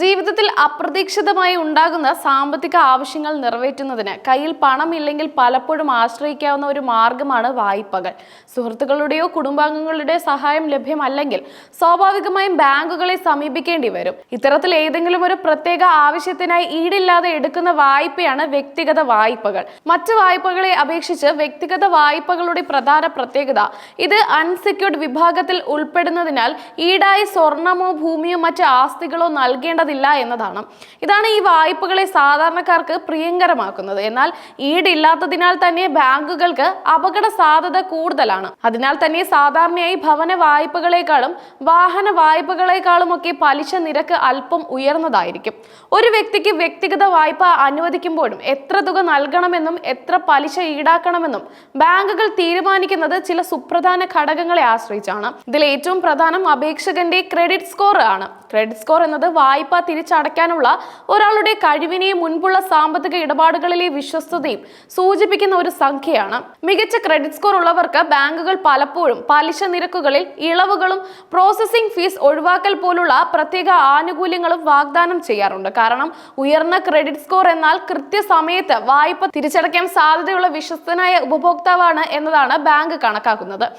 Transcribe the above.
ജീവിതത്തിൽ അപ്രതീക്ഷിതമായി ഉണ്ടാകുന്ന സാമ്പത്തിക ആവശ്യങ്ങൾ നിറവേറ്റുന്നതിന് കയ്യിൽ പണമില്ലെങ്കിൽ പലപ്പോഴും ആശ്രയിക്കാവുന്ന ഒരു മാർഗമാണ് വായ്പകൾ. സുഹൃത്തുക്കളുടെയോ കുടുംബാംഗങ്ങളുടെയോ സഹായം ലഭ്യമല്ലെങ്കിൽ സ്വാഭാവികമായും ബാങ്കുകളെ സമീപിക്കേണ്ടി വരും. ഇത്തരത്തിൽ ഏതെങ്കിലും ഒരു പ്രത്യേക ആവശ്യത്തിനായി ഈടില്ലാതെ എടുക്കുന്ന വായ്പയാണ് വ്യക്തിഗത വായ്പകൾ. മറ്റ് വായ്പകളെ അപേക്ഷിച്ച് വ്യക്തിഗത വായ്പകളുടെ പ്രധാന പ്രത്യേകത ഇത് അൺസെക്യൂർഡ് വിഭാഗത്തിൽ ഉൾപ്പെടുന്നതിനാൽ ഈടായി സ്വർണമോ ഭൂമിയോ മറ്റ് ആസ്തികളോ നൽകേണ്ടതില്ല എന്നതാണ്. ഇതാണ് ഈ വായ്പകളെ സാധാരണക്കാർക്ക് പ്രിയങ്കരമാക്കുന്നത്. എന്നാൽ ഈടില്ലാത്തതിനാൽ തന്നെ ബാങ്കുകൾക്ക് അപകട സാധ്യത കൂടുതലാണ്. അതിനാൽ തന്നെ സാധാരണയായി ഭവന വായ്പകളെക്കാളും വാഹന വായ്പകളെക്കാളും ഒക്കെ പലിശ നിരക്ക് അല്പം ഉയർന്നതായിരിക്കും. ഒരു വ്യക്തിക്ക് വ്യക്തിഗത വായ്പ അനുവദിക്കുമ്പോഴും എത്ര തുക നൽകണമെന്നും എത്ര പലിശ ഈടാക്കണമെന്നും ബാങ്കുകൾ തീരുമാനിക്കുന്നത് ചില സുപ്രധാന ഘടകങ്ങളെ ആശ്രയിച്ചാണ്. ഇതിൽ ഏറ്റവും പ്രധാനം അപേക്ഷകന്റെ ക്രെഡിറ്റ് സ്കോർ ആണ്. ക്രെഡിറ്റ് സ്കോർ എന്നത് വായ്പ തിരിച്ചടയ്ക്കാനുള്ള ഒരാളുടെ കഴിവിനെയും മുൻപുള്ള സാമ്പത്തിക ഇടപാടുകളിലെ വിശ്വസ്തതയും സൂചിപ്പിക്കുന്ന ഒരു സംഖ്യയാണ്. മികച്ച ക്രെഡിറ്റ് സ്കോർ ഉള്ളവർക്ക് ബാങ്കുകൾ പലപ്പോഴും പലിശ നിരക്കുകളിൽ ഇളവുകളും പ്രോസസ്സിംഗ് ഫീസ് ഒഴിവാക്കൽ പോലുള്ള പ്രത്യേക ആനുകൂല്യങ്ങളും വാഗ്ദാനം ചെയ്യാറുണ്ട്. കാരണം ഉയർന്ന ക്രെഡിറ്റ് സ്കോർ എന്നാൽ കൃത്യസമയത്ത് വായ്പ തിരിച്ചടയ്ക്കാൻ സാധ്യതയുള്ള വിശ്വസ്തനായ ഉപഭോക്താവാണ് എന്നതാണ് ബാങ്ക് കണക്കാക്കുന്നത്.